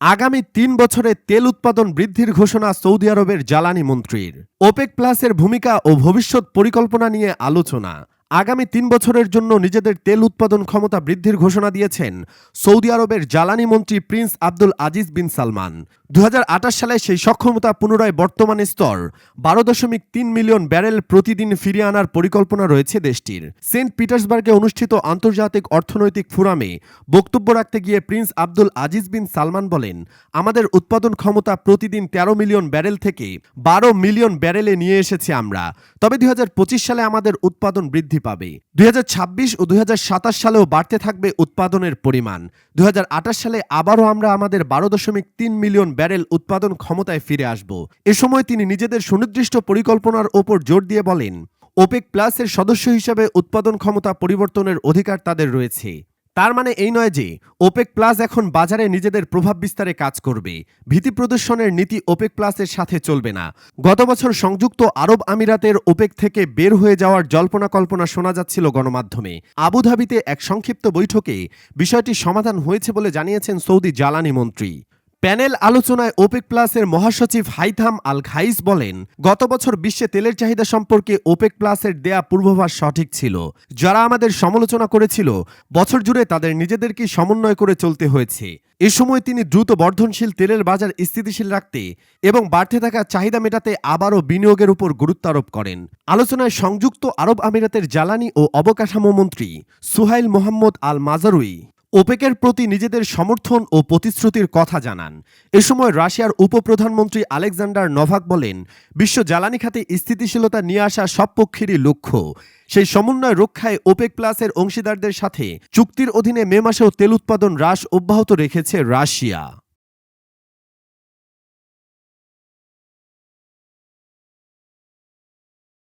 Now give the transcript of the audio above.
আগামী তিন বছরে তেল উৎপাদন বৃদ্ধির ঘোষণা সৌদি আরবের জ্বালানি মন্ত্রীর। ওপেক প্লাসের ভূমিকা ও ভবিষ্যৎ পরিকল্পনা নিয়ে আলোচনা। আগামী তিন বছরের জন্য নিজেদের তেল উৎপাদন ক্ষমতা বৃদ্ধির ঘোষণা দিয়েছেন সৌদি আরবের জ্বালানি মন্ত্রী prince Abdul Aziz bin Salman. দু সালে সেই সক্ষমতা পুনরায় বর্তমান স্তর। বারো দশমিক তিন মিলিয়ন ব্যারেল প্রতিদিন ফিরিয়ে আনার পরিকল্পনা রয়েছে দেশটির। সেন্ট পিটার্সবার্গে অনুষ্ঠিত আন্তর্জাতিক অর্থনৈতিক ফোরামে বক্তব্য রাখতে গিয়ে prince Abdul Aziz bin Salman বলেন, আমাদের উৎপাদন ক্ষমতা প্রতিদিন তেরো মিলিয়ন ব্যারেল থেকে বারো মিলিয়ন ব্যারেলে নিয়ে এসেছি আমরা। তবে দু হাজার পঁচিশ সালে আমাদের উৎপাদন বৃদ্ধি পাবে। দুই ও দুই হাজার সাতাশ সালেও বাড়তে থাকবে উৎপাদনের পরিমাণ। দুই হাজার আটাশ সালে আবারও আমরা আমাদের বারো দশমিক তিন মিলিয়ন ব্যারেল উৎপাদন ক্ষমতায় ফিরে আসব। এ সময় তিনি নিজেদের সুনির্দিষ্ট পরিকল্পনার ওপর জোর দিয়ে বলেন, ওপেক প্লাসের সদস্য হিসাবে উৎপাদন ক্ষমতা পরিবর্তনের অধিকার তাদের রয়েছে। তার মানে এই নয় যে ওপেক প্লাস এখন বাজারে নিজেদের প্রভাব বিস্তারে কাজ করবে। ভীতি প্রদর্শনের নীতি ওপেক প্লাসের সাথে চলবে না। গত বছর সংযুক্ত আরব আমিরাতের ওপেক থেকে বের হয়ে যাওয়ার জল্পনা কল্পনা শোনা যাচ্ছিল গণমাধ্যমে। আবুধাবিতে এক সংক্ষিপ্ত বৈঠকে বিষয়টি সমাধান হয়েছে বলে জানিয়েছেন সৌদি জ্বালানি মন্ত্রী। প্যানেল আলোচনায় ওপেক প্লাসের মহাসচিব হাইথাম আল খাইস বলেন, গত বছর বিশ্বে তেলের চাহিদা সম্পর্কে ওপেক প্লাসের দেয়া পূর্বাভাস সঠিক ছিল। যারা আমাদের সমালোচনা করেছিল, বছর জুড়ে তাদের নিজেদেরকে সমন্বয় করে চলতে হয়েছে। এ সময় তিনি দ্রুত বর্ধনশীল তেলের বাজার স্থিতিশীল রাখতে এবং বাড়তে থাকা চাহিদা মেটাতে আবারও বিনিয়োগের উপর গুরুত্ব আরোপ করেন। আলোচনায় সংযুক্ত আরব আমিরাতের জ্বালানি ও অবকাঠামো মন্ত্রী সুহাইল মোহাম্মদ আল মাজারুই ওপেকের প্রতি নিজেদের সমর্থন ও প্রতিশ্রুতির কথা জানান। এ সময় রাশিয়ার উপপ্রধানমন্ত্রী আলেকজান্ডার নভাক বলেন, বিশ্ব জ্বালানি খাতে স্থিতিশীলতা নিয়ে আসা সব পক্ষেরই লক্ষ্য। সেই সমন্বয় রক্ষায় ওপেক প্লাসের অংশীদারদের সাথে চুক্তির অধীনে মে মাসেও তেল উৎপাদন হ্রাস অব্যাহত রেখেছে রাশিয়া।